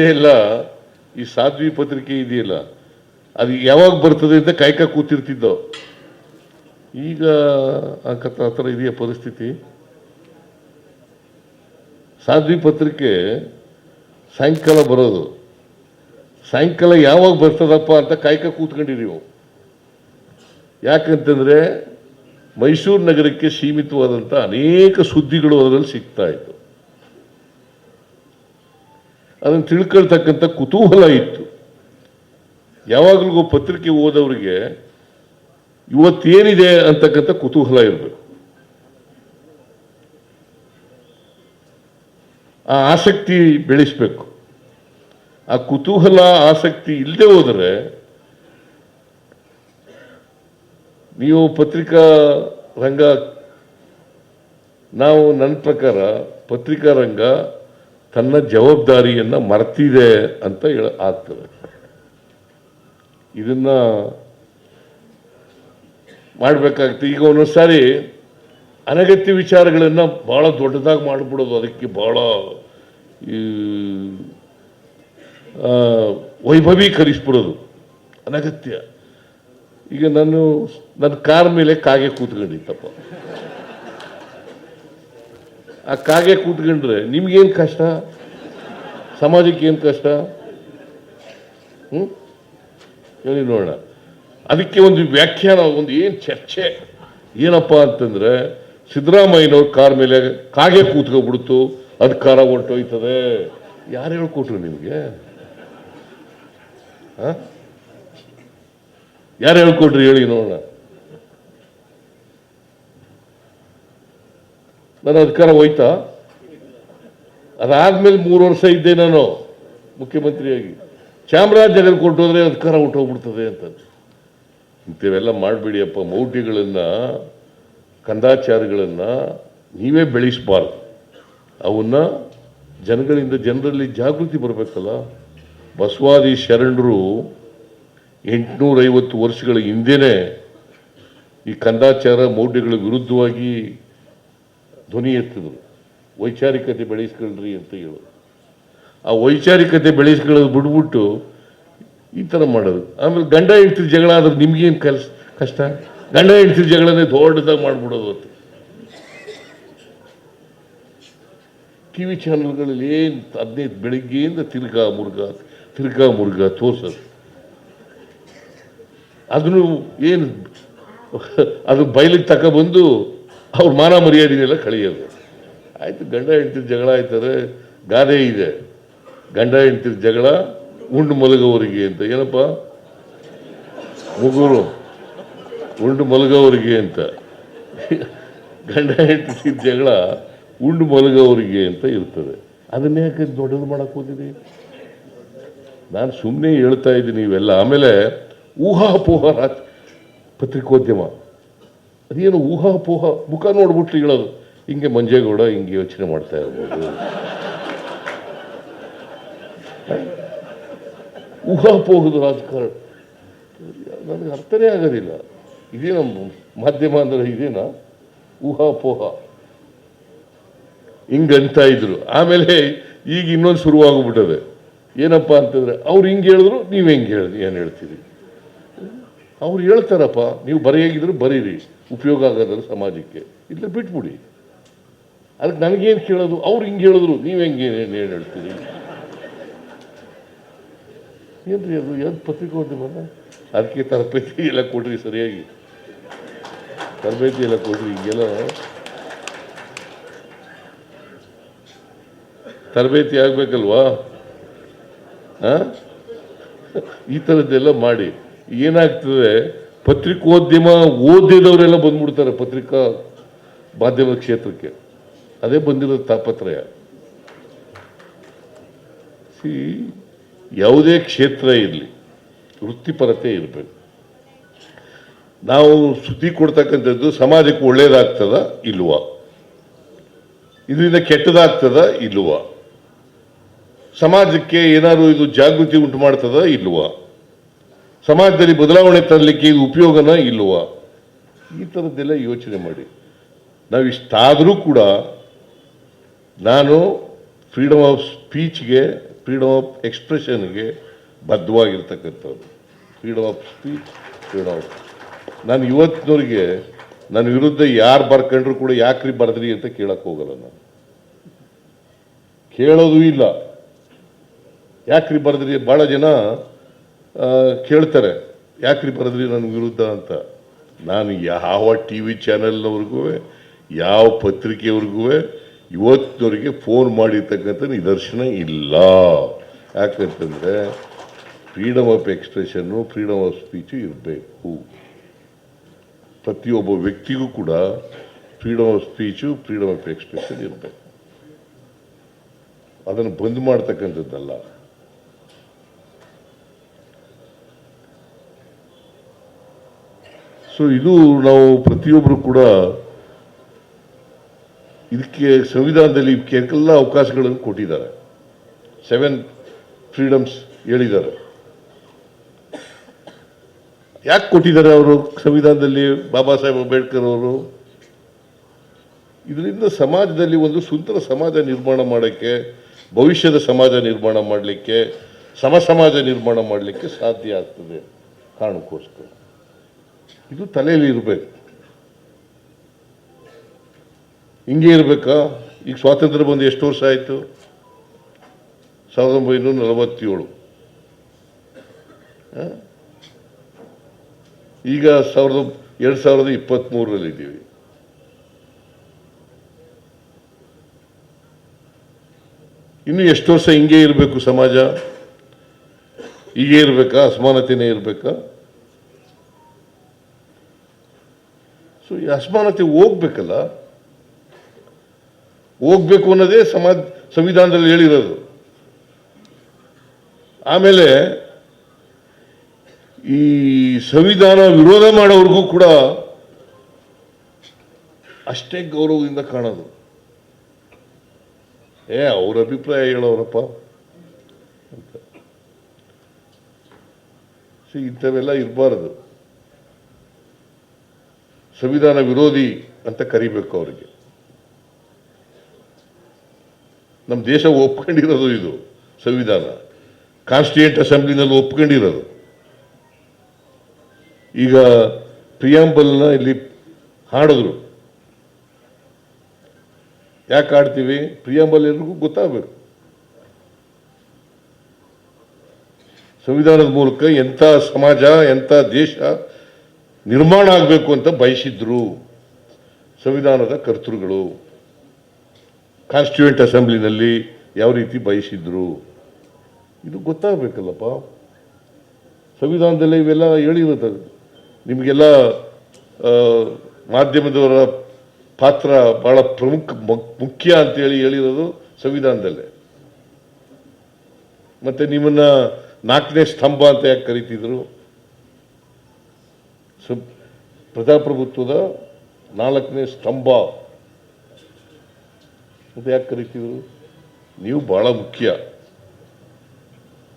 ಇಲ್ಲ. ಈ ಸಾಧ್ವಿ ಪತ್ರಿಕೆ ಇದೆಯಲ್ಲ ಅದು ಯಾವಾಗ ಬರ್ತದೆ ಅಂತ ಕಾಯ್ಕ ಕೂತಿರ್ತಿದ್ದೋ. ಈಗ ಆ ಇದೆಯಾ ಪರಿಸ್ಥಿತಿ? ಸಾಧ್ವಿ ಪತ್ರಿಕೆ ಸಾಯಂಕಾಲ ಬರೋದು. ಸಾಯಂಕಾಲ ಯಾವಾಗ ಬರ್ತದಪ್ಪ ಅಂತ ಕಾಯ್ಕ ಕೂತ್ಕೊಂಡಿದ್ದೀವಿ. ಯಾಕಂತಂದ್ರೆ ಮೈಸೂರು ನಗರಕ್ಕೆ ಸೀಮಿತವಾದಂಥ ಅನೇಕ ಸುದ್ದಿಗಳು ಅದರಲ್ಲಿ ಸಿಗ್ತಾ ಇತ್ತು. ಅದನ್ನು ತಿಳ್ಕೊಳ್ತಕ್ಕಂಥ ಕುತೂಹಲ ಇತ್ತು. ಯಾವಾಗಲೂ ಪತ್ರಿಕೆ ಓದೋರಿಗೆ ಇವತ್ತೇನಿದೆ ಅಂತಕ್ಕಂಥ ಕುತೂಹಲ ಇರಬೇಕು. ಆ ಆಸಕ್ತಿ ಬೆಳೆಸಬೇಕು. ಆ ಕುತೂಹಲ, ಆಸಕ್ತಿ ಇಲ್ಲದೆ ಹೋದರೆ ನೀವು ಪತ್ರಿಕಾ ರಂಗ, ನಾವು ನನ್ನ ಪ್ರಕಾರ ಪತ್ರಿಕಾ ರಂಗ ತನ್ನ ಜವಾಬ್ದಾರಿಯನ್ನು ಮರ್ತಿದೆ ಅಂತ ಹೇಳ ಆಗ್ತದೆ. ಇದನ್ನ ಮಾಡಬೇಕಾಗ್ತದೆ. ಈಗ ಒಂದೊಂದು ಸಾರಿ ಅನಗತ್ಯ ವಿಚಾರಗಳನ್ನು ಭಾಳ ದೊಡ್ಡದಾಗಿ ಮಾಡಿಬಿಡೋದು ಅದಕ್ಕೆ ಭಾಳ ವೈಭವೀಕರಿಸ್ಬಿಡೋದು. ಅನಗತ್ಯ. ಈಗ ನಾನು, ನನ್ನ ಕಾರ್ ಮೇಲೆ ಕಾಗೆ ಕೂತ್ಕೊಂಡಿತ್ತಪ್ಪ ಆ ಕಾಗೆ ಕೂತ್ಕೊಂಡ್ರೆ ನಿಮ್ಗೇನು ಕಷ್ಟ? ಸಮಾಜಕ್ಕೆ ಏನು ಕಷ್ಟ? ಹ್ಞೂ ಹೇಳಿ ನೋಡೋಣ. ಅದಕ್ಕೆ ಒಂದು ವ್ಯಾಖ್ಯಾನ, ಒಂದು ಏನು ಚರ್ಚೆ? ಏನಪ್ಪ ಅಂತಂದರೆ ಸಿದ್ದರಾಮಯ್ಯನವ್ರ ಕಾರ್ ಮೇಲೆ ಕಾಗೆ ಕೂತ್ಕೊಬಿಡ್ತು ಅಧಿಕಾರ ಹೊರಟೋಯ್ತದೆ. ಯಾರು ಹೇಳ್ಕೊಟ್ರು ನಿಮಗೆ? ಯಾರು ಹೇಳ್ಕೊಟ್ರಿ ಹೇಳಿ ನೋಡೋಣ. ನನ್ನ ಅಧಿಕಾರ ಹೋಯ್ತಾ? ಅದಾದ್ಮೇಲೆ ಮೂರು ವರ್ಷ ಇದ್ದೆ ನಾನು ಮುಖ್ಯಮಂತ್ರಿಯಾಗಿ. ಚಾಮರಾಜನಗರ ಕೊಟ್ಟೋದ್ರೆ ಅಧಿಕಾರ ಹೊಟ್ಟೋಗ್ಬಿಡ್ತದೆ ಅಂತ ಇಂಥವೆಲ್ಲ ಮಾಡಬೇಡಿಯಪ್ಪ, ಮೌಢ್ಯಗಳನ್ನ, ಕಂದಾಚಾರಗಳನ್ನ ನೀವೇ ಬೆಳೆಸಬಾರ್ದು. ಅವನ್ನ ಜನಗಳಿಂದ ಜನರಲ್ಲಿ ಜಾಗೃತಿ ಬರಬೇಕಲ್ಲ. ಬಸವಾದಿ ಶರಣರು ಎಂಟುನೂರೈವತ್ತು ವರ್ಷಗಳ ಹಿಂದೆನೇ ಈ ಕಂದಾಚಾರ, ಮೌಢ್ಯಗಳ ವಿರುದ್ಧವಾಗಿ ಧ್ವನಿ ಎತ್ತಿದ್ರು. ವೈಚಾರಿಕತೆ ಬೆಳೆಸ್ಕೊಳ್ರಿ ಅಂತ ಹೇಳೋದು. ಆ ವೈಚಾರಿಕತೆ ಬೆಳೆಸ್ಕೊಳ್ಳೋದು ಬಿಡ್ಬಿಟ್ಟು ಈ ಥರ ಮಾಡೋದು. ಆಮೇಲೆ ಗಂಡ ಹೆಂಡ್ತಿರ್ ಜಗಳ ಆದ್ರೆ ನಿಮ್ಗೇನು ಕೆಲಸ ಕಷ್ಟ? ಗಂಡ ಹೆಂಡ್ತಿರ್ ಜಗಳನೇ ದೊಡ್ಡದಾಗಿ ಮಾಡಿಬಿಡೋದು ಅಂತ ಟಿ ವಿ ಚಾನಲ್ಗಳಲ್ಲಿ ಏನು ಹದಿನೈದು ಬೆಳಿಗ್ಗೆಯಿಂದ ತಿರ್ಗಾ ಮುರ್ಗ ತಿರ್ಗಾ ಮುರ್ಗ ತೋರ್ಸೋದು. ಅದನ್ನು ಏನು ಅದು ಬಯಲಿಗೆ ತಗೊಬಂದು ಅವ್ರ ಮಾನ ಮರ್ಯಾದಿನೆಲ್ಲ ಕಳೆಯೋದು. ಆಯಿತು, ಗಂಡ ಹೆಂಡ್ತಿರ್ ಜಗಳ ಆಯ್ತಾರೆ, ಗಾದೆ ಇದೆ. ಗಂಡ ಹೆಂಡ್ತಿರ್ ಜಗಳ, ಉಂಡು ಮಲಗವರಿಗೆ ಅಂತ. ಏನಪ್ಪ? ಮುಗುರು, ಉಂಡು ಮಲಗೋವರಿಗೆ ಅಂತ. ಗಂಡ ಹೆಂಡ್ತಿರ್ ಜಗಳ, ಉಂಡು ಮಲಗೋವರಿಗೆ ಅಂತ ಇರ್ತದೆ. ಅದನ್ನ ಯಾಕೆ ದೊಡ್ಡದು ಮಾಡಕ್ಕೆ ಹೋಗಿದ್ದೀವಿ ನಾನು ಸುಮ್ಮನೆ ಹೇಳ್ತಾ ಇದ್ದೀನಿ ಇವೆಲ್ಲ. ಆಮೇಲೆ ಊಹಾಪೋಹ ರಾಜ ಪತ್ರಿಕೋದ್ಯಮ. ಅದೇನು ಊಹಾಪೋಹ, ಮುಖ ನೋಡ್ಬಿಟ್ಟು ಹೇಳೋದು ಹಿಂಗೆ ಮಂಜೇಗೌಡ ಹಿಂಗೆ ಯೋಚನೆ ಮಾಡ್ತಾ ಇರ್ಬೋದು. ಊಹಾಪೋಹದ ರಾಜಕಾರಣ. ನನಗೆ ಅರ್ಥನೇ ಆಗೋದಿಲ್ಲ. ನಮ್ಮ ಮಾಧ್ಯಮ ಅಂದರೆ ಇದೇನಾ? ಊಹಾಪೋಹ. ಹಿಂಗಂತ ಇದ್ರು. ಆಮೇಲೆ ಈಗ ಇನ್ನೊಂದು ಶುರುವಾಗ್ಬಿಟ್ಟದೆ. ಏನಪ್ಪ ಅಂತಂದ್ರೆ, ಅವ್ರು ಹಿಂಗೆ ಹೇಳಿದ್ರು, ನೀವು ಹೆಂಗೆ ಹೇಳಿ ಏನು ಹೇಳ್ತೀರಿ? ಅವ್ರು ಹೇಳ್ತಾರಪ್ಪ, ನೀವು ಬರೆಯಾಗಿದ್ರು ಬರೀರಿ, ಉಪಯೋಗ ಆಗೋದ್ರೆ ಸಮಾಜಕ್ಕೆ. ಇಲ್ಲ ಬಿಟ್ಬಿಡಿ. ಅದಕ್ಕೆ ನನಗೇನು ಕೇಳೋದು? ಅವ್ರು ಹಿಂಗೆ ಹೇಳಿದ್ರು, ನೀವು ಹೆಂಗೆ ಏನು ಏನು ಹೇಳ್ತೀರಿ? ಏನ್ರಿ ಅದು? ಏನು ಪತ್ರಿಕೋದ್ಯಮ ಅದಕ್ಕೆ ತರಬೇತಿ ಎಲ್ಲ ಕೊಡ್ರಿ ಸರಿಯಾಗಿ. ತರಬೇತಿ ಎಲ್ಲ ಕೊಡ್ರಿ ಹಿಂಗೆಲ್ಲ. ತರಬೇತಿ ಆಗಬೇಕಲ್ವಾ? ಆ? ಈ ಥರದ್ದೆಲ್ಲ ಮಾಡಿ. ಏನಾಗ್ತದೆ, ಪತ್ರಿಕೋದ್ಯಮ ಓದಿದವರೆಲ್ಲ ಬಂದ್ಬಿಡ್ತಾರೆ ಪತ್ರಿಕಾ ಮಾಧ್ಯಮ ಕ್ಷೇತ್ರಕ್ಕೆ. ಅದೇ ಬಂದಿರೋ ತಾಪತ್ರಯ. ಸಿ, ಯಾವುದೇ ಕ್ಷೇತ್ರ ಇರಲಿ, ವೃತ್ತಿಪರತೆ ಇರಬೇಕು. ನಾವು ಸುದ್ದಿ ಕೊಡ್ತಕ್ಕಂಥದ್ದು ಸಮಾಜಕ್ಕೆ ಒಳ್ಳೇದಾಗ್ತದ, ಇಲ್ವಾ? ಇದರಿಂದ ಕೆಟ್ಟದಾಗ್ತದ, ಇಲ್ವಾ? ಸಮಾಜಕ್ಕೆ ಏನಾದ್ರು ಇದು ಜಾಗೃತಿ ಉಂಟು ಮಾಡ್ತದ, ಇಲ್ವಾ? ಸಮಾಜದಲ್ಲಿ ಬದಲಾವಣೆ ತರಲಿಕ್ಕೆ ಇದು ಉಪಯೋಗನ ಈ ಥರದ್ದೆಲ್ಲ ಯೋಚನೆ ಮಾಡಿ. ನಾವು ಇಷ್ಟಾದರೂ ಕೂಡ ನಾನು ಫ್ರೀಡಮ್ ಆಫ್ ಸ್ಪೀಚ್ಗೆ ಫ್ರೀಡಮ್ ಆಫ್ ಎಕ್ಸ್ಪ್ರೆಷನ್ಗೆ ಬದ್ಧವಾಗಿರ್ತಕ್ಕಂಥವ್ರು. Freedom of speech freedom of ನಾನು ಇವತ್ತಿನವ್ರಿಗೆ ನನ್ನ ವಿರುದ್ಧ ಯಾರು ಬರ್ಕೊಂಡ್ರು ಕೂಡ ಯಾಕ್ರಿ ಬರೆದ್ರಿ ಅಂತ ಕೇಳಕ್ಕೆ ಹೋಗಲ್ಲ ನಾನು. ಕೇಳೋದು ಇಲ್ಲ. ಯಾಕ್ರಿ ಬರೆದ್ರಿ? ಭಾಳ ಜನ ಕೇಳ್ತಾರೆ, ಯಾಕ್ರಿ ಬರೆದ್ರಿ ನನ್ನ ವಿರುದ್ಧ ಅಂತ? ನಾನು ಯಾವ ಟಿ ವಿ ಚಾನೆಲ್ನವ್ರಿಗೂ, ಯಾವ ಪತ್ರಿಕೆಯವ್ರಿಗೂ ಇವತ್ತಿನವರಿಗೆ ಫೋನ್ ಮಾಡಿರ್ತಕ್ಕಂಥ ನಿದರ್ಶನ ಇಲ್ಲ. ಯಾಕಂತಂದರೆ freedom of expression freedom of speech ಇರಬೇಕು. ಪ್ರತಿಯೊಬ್ಬ ವ್ಯಕ್ತಿಗೂ ಕೂಡ freedom of speech freedom of expression ಇರಬೇಕು. ಅದನ್ನು ಬಂದ್ ಮಾಡ್ತಕ್ಕಂಥದ್ದಲ್ಲ. ಸೊ ಇದು ನಾವು ಪ್ರತಿಯೊಬ್ಬರು ಕೂಡ ಇದಕ್ಕೆ ಸಂವಿಧಾನದಲ್ಲಿ ಎಲ್ಲ ಅವಕಾಶಗಳನ್ನು ಕೊಟ್ಟಿದ್ದಾರೆ. ಸೆವೆನ್ ಫ್ರೀಡಮ್ಸ್ ಹೇಳಿದ್ದಾರೆ. ಯಾಕೆ ಕೊಟ್ಟಿದ್ದಾರೆ ಅವರು ಸಂವಿಧಾನದಲ್ಲಿ? ಬಾಬಾ ಸಾಹೇಬ್ ಅಂಬೇಡ್ಕರ್ ಅವರು? ಇದರಿಂದ ಸಮಾಜದಲ್ಲಿ ಒಂದು ಸುಂದರ ಸಮಾಜ ನಿರ್ಮಾಣ ಮಾಡೋಕ್ಕೆ, ಭವಿಷ್ಯದ ಸಮಾಜ ನಿರ್ಮಾಣ ಮಾಡಲಿಕ್ಕೆ, ಸಮ ಸಮಾಜ ನಿರ್ಮಾಣ ಮಾಡಲಿಕ್ಕೆ ಸಾಧ್ಯ ಆಗ್ತದೆ ಕಾರಣಕ್ಕೋಸ್ಕರ. ಇದು ತಲೆಯಲ್ಲಿ ಇರಬೇಕು. ಹಿಂಗೆ ಇರಬೇಕಾ? ಈಗ ಸ್ವಾತಂತ್ರ್ಯ ಬಂದು ಎಷ್ಟು ವರ್ಷ ಆಯಿತು? ಸಾವಿರದ ಒಂಬೈನೂರ ನಲವತ್ತೇಳು? ಈಗ ಸಾವಿರದ ಎರಡು ಸಾವಿರದ ಇಪ್ಪತ್ತ್ಮೂರರಲ್ಲಿ ಇದ್ದೀವಿ. ಇನ್ನು ಎಷ್ಟು ವರ್ಷ ಹಿಂಗೆ ಇರಬೇಕು ಸಮಾಜ? ಹೀಗೆ ಇರಬೇಕಾ? ಅಸಮಾನತೆನೇ ಇರಬೇಕಾ? ಅಸಮಾನತೆ ಹೋಗ್ಬೇಕಲ್ಲ? ಹೋಗ್ಬೇಕು ಅನ್ನೋದೇ ಸಮಾಜ, ಸಂವಿಧಾನದಲ್ಲಿ ಹೇಳಿರೋದು. ಆಮೇಲೆ ಈ ಸಂವಿಧಾನ ವಿರೋಧ ಮಾಡೋವ್ರಿಗೂ ಕೂಡ ಅಷ್ಟೇ ಗೌರವದಿಂದ ಕಾಣೋದು. ಏ, ಅವ್ರ ಅಭಿಪ್ರಾಯ ಹೇಳೋರಪ್ಪ. ಅಂತ. ಸೊ, ಇಂಥವೆಲ್ಲ ಇರಬಾರ್ದು. ಸಂವಿಧಾನ ವಿರೋಧಿ ಅಂತ ಕರಿಬೇಕು ಅವರಿಗೆ. ನಮ್ಮ ದೇಶ ಒಪ್ಕೊಂಡಿರೋದು ಇದು, ಸಂವಿಧಾನ. ಕಾನ್ಸ್ಟಿಟ್ಯೂಂಟ್ ಅಸೆಂಬ್ಲಿನಲ್ಲಿ ಒಪ್ಕೊಂಡಿರೋದು. ಈಗ ಪ್ರಿಯಾಂಬಲ್ನ ಇಲ್ಲಿ ಹಾಡಿದ್ರು. ಯಾಕೆ ಆಡ್ತೀವಿ ಪ್ರಿಯಾಂಬಲ್ ಎಲ್ರಿಗೂ ಗೊತ್ತಾಗಬೇಕು. ಸಂವಿಧಾನದ ಮೂಲಕ ಎಂಥ ಸಮಾಜ, ಎಂಥ ದೇಶ ನಿರ್ಮಾಣ ಆಗಬೇಕು ಅಂತ ಬಯಸಿದ್ರು ಸಂವಿಧಾನದ ಕರ್ತೃಗಳು. ಕಾನ್ಸ್ಟಿಟ್ಯೂಂಟ್ ಅಸೆಂಬ್ಲಿನಲ್ಲಿ ಯಾವ ರೀತಿ ಬಯಸಿದ್ರು. ಇದು ಗೊತ್ತಾಗಬೇಕಲ್ಲಪ್ಪ. ಸಂವಿಧಾನದಲ್ಲೇ ಇವೆಲ್ಲ ಹೇಳಿರುತ್ತೆ ನಿಮಗೆಲ್ಲ ಮಾಧ್ಯಮದವರ ಪಾತ್ರ ಬಹಳ ಪ್ರಮುಖ, ಮುಖ್ಯ ಅಂತೇಳಿ ಹೇಳಿರೋದು ಸಂವಿಧಾನದಲ್ಲೇ. ಮತ್ತೆ ನಿಮ್ಮನ್ನ ನಾಲ್ಕನೇ ಸ್ತಂಭ ಅಂತ ಯಾಕೆ ಕರಿತಿದ್ರು? ಸ- ಪ್ರಜಾಪ್ರಭುತ್ವದ ನಾಲ್ಕನೇ ಸ್ತಂಭ. ಅದು ಯಾಕೆ ಕರಿತಿದ್ರು ನೀವು ಬಹಳ ಮುಖ್ಯ.